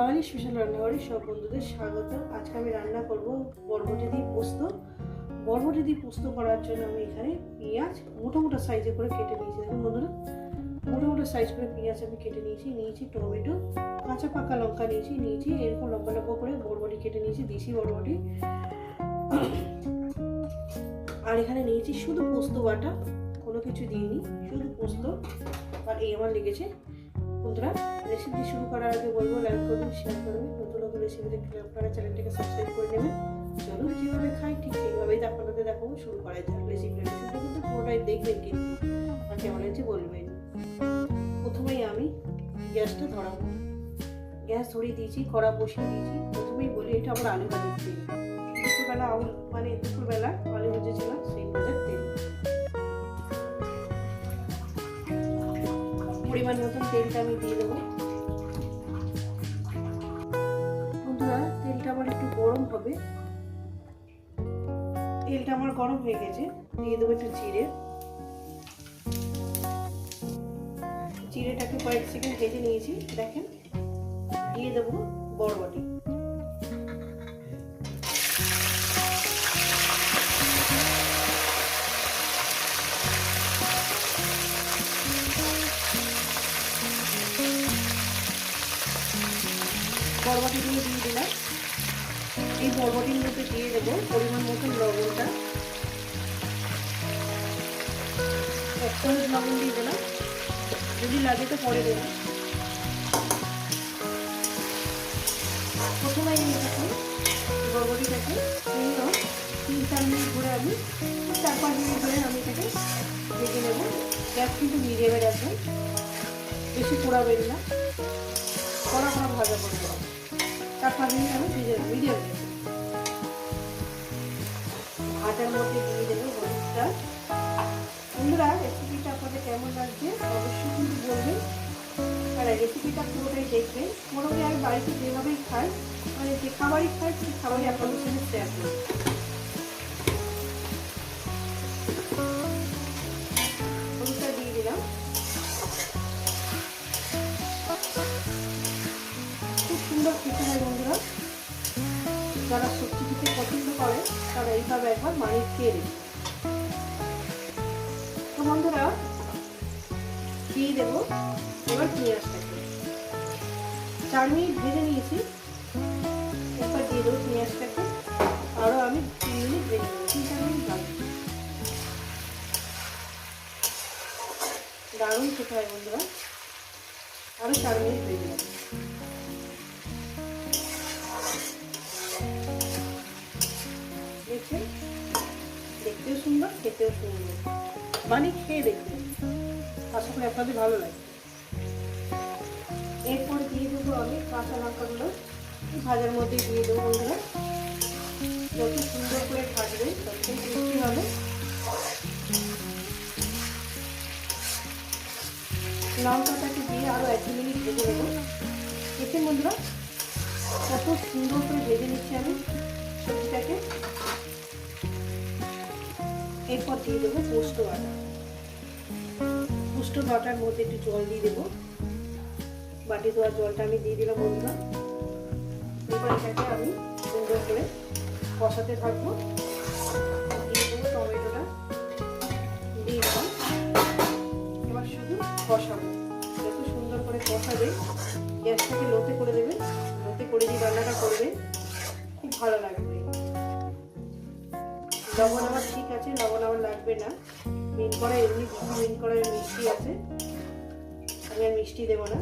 বাঙালি special রান্নাঘরে সব বন্ধুদের স্বাগত। আজকে আমি রান্না করব বরবটি দিয়ে পোস্ত। বরবটি দিয়ে পোস্ত করার জন্য আমি এখানে পেঁয়াজ মোটা মোটা সাইজে করে কেটে নিয়েছি। দেখুন বন্ধুরা, মোটা মোটা সাইজ করে পেঁয়াজ আমি কেটে নিয়েছি নিয়েছি টমেটো, কাঁচা পাকা লঙ্কা নিয়েছি নিয়েছি এরকম লম্বা লম্বা করে বরবটি কেটে নিয়েছি, দেশি বরবটি। আর এখানে নিয়েছি শুধু পোস্ত বাটা, কোনো কিছু দিইনি, শুধু পোস্ত। আর এই আমার লেগেছে বন্ধুরা রেসিপি শুরু করার আগে বলব লাইক করবেন শেয়ার করবেন নতুন নতুন রেসিপি দেখলে আপনারা চ্যানেলটাকে সাবস্ক্রাইব করে নেবেন। চলুন যেভাবে খাই ঠিক সেইভাবেই আপনাদের দেখাবো, শুরু করা যাক রেসিপি রেসিপিটা কিন্তু পুরোটাই দেখবেন কিন্তু আর কেমন হয়েছে বলবেন। প্রথমেই আমি গ্যাসটা ধরাবো। গ্যাস ধরিয়ে দিয়েছি, কড়া বসিয়ে দিয়েছি। প্রথমেই বলি, এটা আমার আলু ভাজার তেল। দুপুরবেলা আলু মানে দুপুরবেলা আলু ভেজেছিলাম সেই ভাজার তেল। পরিমাণ মতন তেলটা আমি দিয়ে দেবো। বন্ধুরা, তেলটা আমার একটু গরম হবে। তেলটা আমার গরম হয়ে গেছে। দিয়ে দেবো একটু জিরে। জিরেটাকে কয়েক সেকেন্ড ভেজে নিয়েছি, দেখেন। দিয়ে দেবো বরবটি। বরবটিগুলো দিয়ে দিলাম। এই বরবটির মধ্যে দিয়ে দেবো পরিমাণ মতন লবণটা। এক চামচ লবণ দিয়ে দিলাম। যদি লাগে তো পরে দেবো। প্রথমে নিয়ে থাকি বরবটিটাকে তিন চার মিনিট ধরে আমি চার পাঁচ মিনিট ধরে আমি এটাকে ভেজে নেব। গ্যাস কিন্তু মিডিয়ামে রাখবেন। বেশি পোড়াবেন না। কড়া কড়া ভাজা করব পাঁচ মিনিট আমি ভেজে মিডিয়াম ভাজার দিয়ে রেসিপিটা আপনাদের কেমন লাগছে অবশ্যই কিন্তু বলবেন রেসিপিটা পুরোটাই দেখবেন মোটামুটি আমি বাড়িতে যেভাবেই খাই মানে যে খাবারই খাই, সেই খাবারই আপনাদের সঙ্গে শেয়ার করি। সুন্দর খেতে হয় বন্ধুরা? যারা সবজি খেতে পছন্দ করে, তারা এইভাবে একবার মানিয়ে খেয়ে নেবে। তো বন্ধুরা দিয়ে দেবো, এবার পেঁয়াজটাকে চার মিনিট ভেজে নিয়েছি এবার দিয়ে দেবো পেঁয়াজটাকে। আরও আমি তিন মিনিট ভেজে নেব, তিন চার মিনিট দারুণ খেতে হয় বন্ধুরা। আরও চার মিনিট ভেজে নেব। দেখতেও সুন্দর, খেতেও সুন্দর। মানে খেয়ে দেখবেন। আশা করি আপনাদের ভালো লাগে এরপর দিয়ে দেবো আমি কাঁচা লঙ্কাগুলো। ভাজার মধ্যে দিয়ে দেবো বন্ধুরা। যত সুন্দর করে ভাজবে, তত টেস্টি হবে। লঙ্কাটাকে দিয়ে আরও এক মিনিট ভেজে নেব। দেখেন বন্ধুরা, কত সুন্দর করে ভেজে নিচ্ছি আমি সবজিটাকে। এরপর দিয়ে দেবো পোস্ত বাটা। পোস্ত বাটার মধ্যে একটু জল দিয়ে দেবো। বাটি দেওয়ার জলটা আমি দিয়ে দিলাম বন্ধুরা এবার এটাকে আমি সুন্দর করে কষাতে থাকব। দিয়ে দেবো টমেটোটা। দিয়ে দিলাম। এবার শুধু কষাবো। যত সুন্দর করে কষাবে, গ্যাসটাকে লোতে করে দেবে। লোতে করে দিয়ে রান্নাটা করবে, খুব ভালো লাগবে। লবণ আমার ঠিক আছে, লবণ আমার লাগবে না। মিন করা এমনি মিন করার মিষ্টি আছে। আমি আর মিষ্টি দেবো না।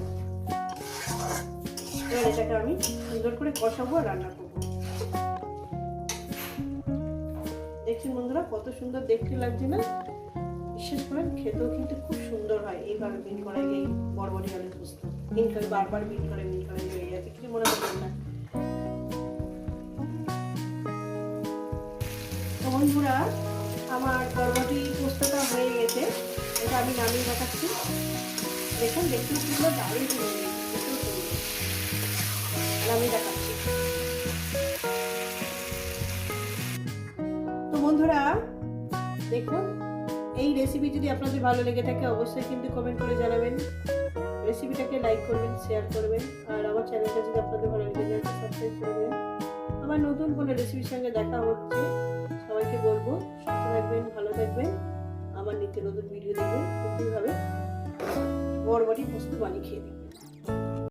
এবার এটাকে আমি সুন্দর করে কষাবো আর রান্না করব। দেখছেন বন্ধুরা, কত সুন্দর দেখতে লাগছে না? বিশেষ করে খেতেও কিন্তু খুব সুন্দর হয় এইভাবে মিন করা এই বরবটি আলু পুস্ত। মিন করে বারবার মিন করে মিন করে লেগে যাচ্ছে। কিছু মনে করবেন না। বন্ধুরা, আমার বরবটি পোস্তটা হয়ে গেছে। এটা আমি নামিয়ে দেখাচ্ছি। দেখুন দেখতে সুন্দর দারুণ নামিয়ে দেখাচ্ছি। তো বন্ধুরা, দেখুন, এই রেসিপি যদি আপনাদের ভালো লেগে থাকে, অবশ্যই কিন্তু কমেন্ট করে জানাবেন। রেসিপিটাকে লাইক করবেন শেয়ার করবেন, আর আমার চ্যানেলটা যদি আপনাদের ভালো চ্যানেলটা সাবস্ক্রাইব করে দেবেন আবার নতুন কোনো রেসিপির সঙ্গে দেখা হচ্ছে। সবাইকে বলব, সুস্থ থাকবেন, ভালো থাকবেন। আমার নিত্য নতুন ভিডিও দেখবেন। নতুনভাবে বড় বাড়ি পোস্ত বানিয়ে খেয়ে